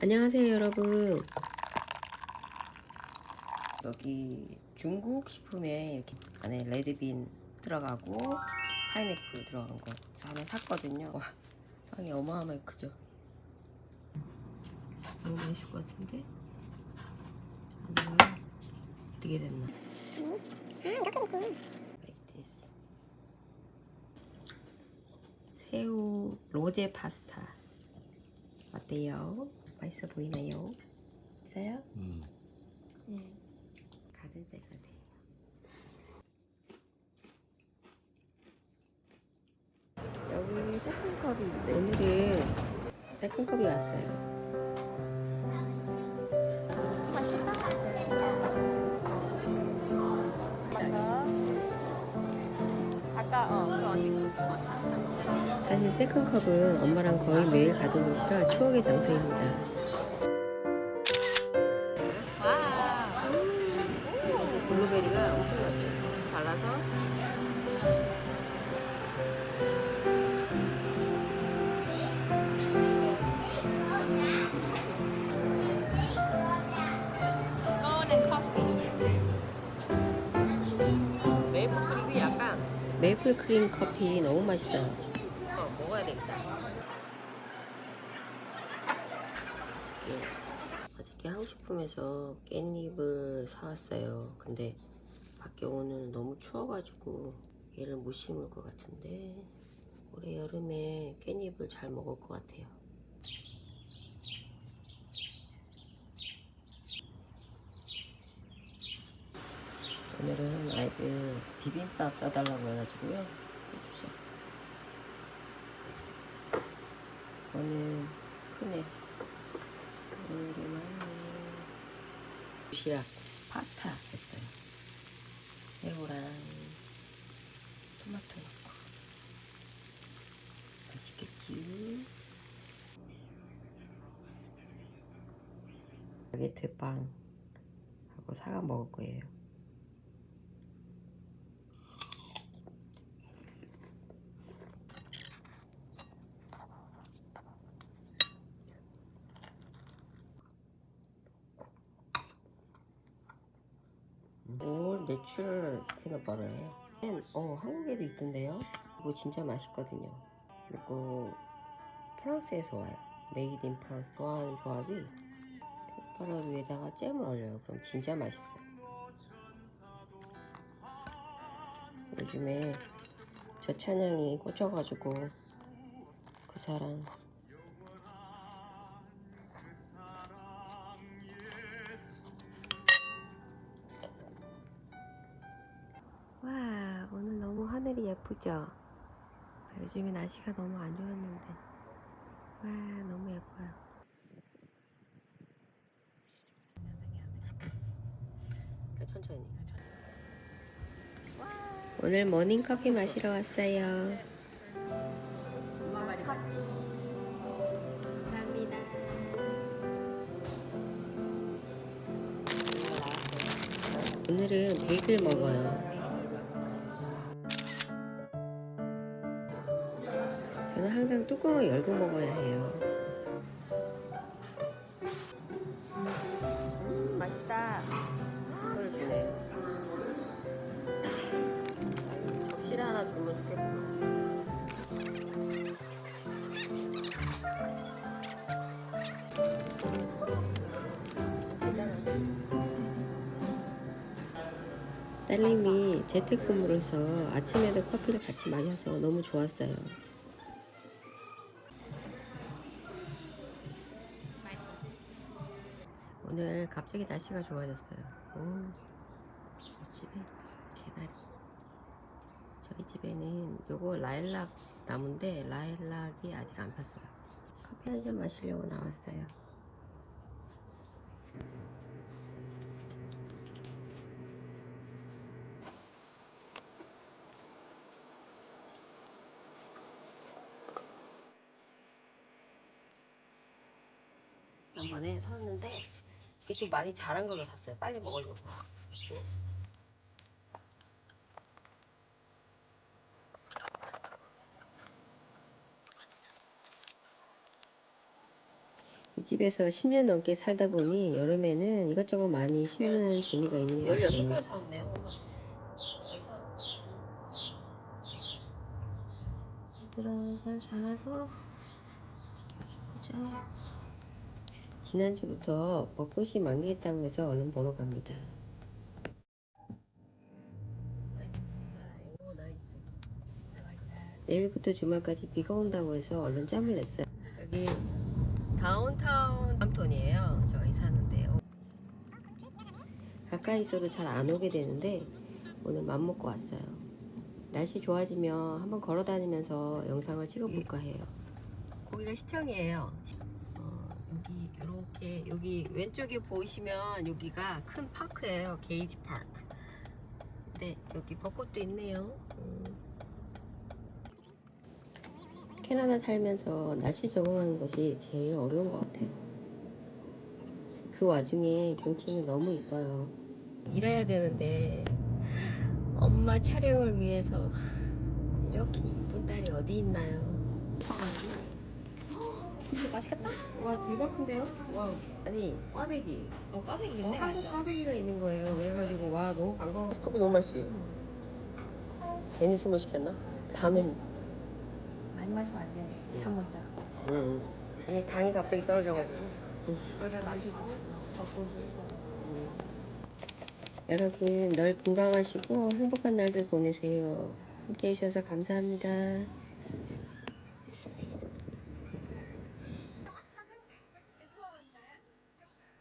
안녕하세요 여러분. 여기 중국 식품에 이렇게 안에 레드빈 들어가고 파인애플 들어간 거 하나 샀거든요. 와 빵이 어마어마하게 크죠? 너무 맛있을 것 같은데? 안에가 어떻게 됐나? 아 이렇게 됐군 like. 새우 로제 파스타. 어때요? 맛있어 보이나요? 있어요? 음. 네. 가든 샐러드 여기 세컨컵이 있어요 오늘은 세컨컵이 왔어요 세컨컵은 엄마랑 거의 매일 가던 곳이라 추억의 장소입니다. 와 블루베리가 발라서. 스콘 커피. 메이플 크림이 약간 메이플 크림 커피 너무 맛있어요. 어, 먹어야 되겠다. 어저께, 어저께 한국식품에서 깻잎을 사왔어요. 근데 밖에 오늘 너무 추워가지고 얘를 못 심을 것 같은데 올해 여름에 깻잎을 잘 먹을 것 같아요. 오늘은 아이들 비빔밥 싸달라고 해가지고요. 해주죠. 이거는 크네. 오랜만에 도시락 파스타 했어요. 새우랑 토마토 넣고 맛있겠지? 바게트 빵 하고 사과 먹을 거예요. 올 내추럴 피넛버터예요. 어 한국에도 있던데요. 이거 진짜 맛있거든요. 그리고 프랑스에서 와요. 메이드 인 프랑스와 하는 조합이 피넛버터 위에다가 잼을 올려요. 그럼 진짜 맛있어요. 요즘에 저 찬양이 꽂혀가지고 그 사람 예쁘죠? 요즘에 날씨가 너무 안 좋았는데. 와 너무 예뻐요. 그러니까 천천히. 오늘 모닝커피 마시러 왔어요. 오늘은 베이글 먹어요 저는 항상 뚜껑을 열고 먹어야 해요. 음, 맛있다. 그걸 주네. 접시를 하나 주면 좋겠고. 딸님이 재택근무를 해서 아침에도 커피를 같이 마셔서 너무 좋았어요. 오늘 갑자기 날씨가 좋아졌어요. 오, 집에 개나리. 저희 집에는 요거 라일락 나무인데 라일락이 아직 안 폈어요. 커피 한 잔 마시려고 나왔어요. 한 번에 샀는데 이게 좀 많이 자란 걸로 샀어요. 빨리 먹으려고. 이 집에서 10년 넘게 살다 보니 여름에는 이것저것 많이 심는 재미가 있는 것 같아요. 16개 사왔네요. 얘들아 잘 자라서 보자. 지난주부터 벚꽃이 만개했다고 해서 얼른 보러 갑니다. 내일부터 주말까지 비가 온다고 해서 얼른 짬을 냈어요. 여기 다운타운 함톤이에요. 저희 사는데요. 가까이 있어도 잘 안 오게 되는데 오늘 맘먹고 왔어요. 날씨 좋아지면 한번 걸어 다니면서 영상을 찍어볼까 해요. 거기가 시청이에요. 어, 여기 이렇게 여기 왼쪽에 보이시면 여기가 큰 파크예요. 게이지 파크. 근데 여기 벚꽃도 있네요. 음. 캐나다 살면서 날씨 적응하는 것이 제일 어려운 것 같아요. 그 와중에 경치는 너무 이뻐요. 일해야 되는데 엄마 촬영을 위해서 이렇게 이쁜 딸이 어디 있나요? 맛있겠다? 와 대박 큰데요? 와 아니 꽈배기. 어, 꽈배기 어, 한국 꽈배기가 있는 거예요. 그래가지고 와 너무 반가워. 커피 너무 맛있지? 괜히 숨을 시켰나? 다음에. 많이 마시면 안 돼. 다 먹자. 응 아니 당이 갑자기 떨어져가지고. 그래 마시고 벚꽃을 여러분 늘 건강하시고 행복한 날들 보내세요. 함께 해주셔서 감사합니다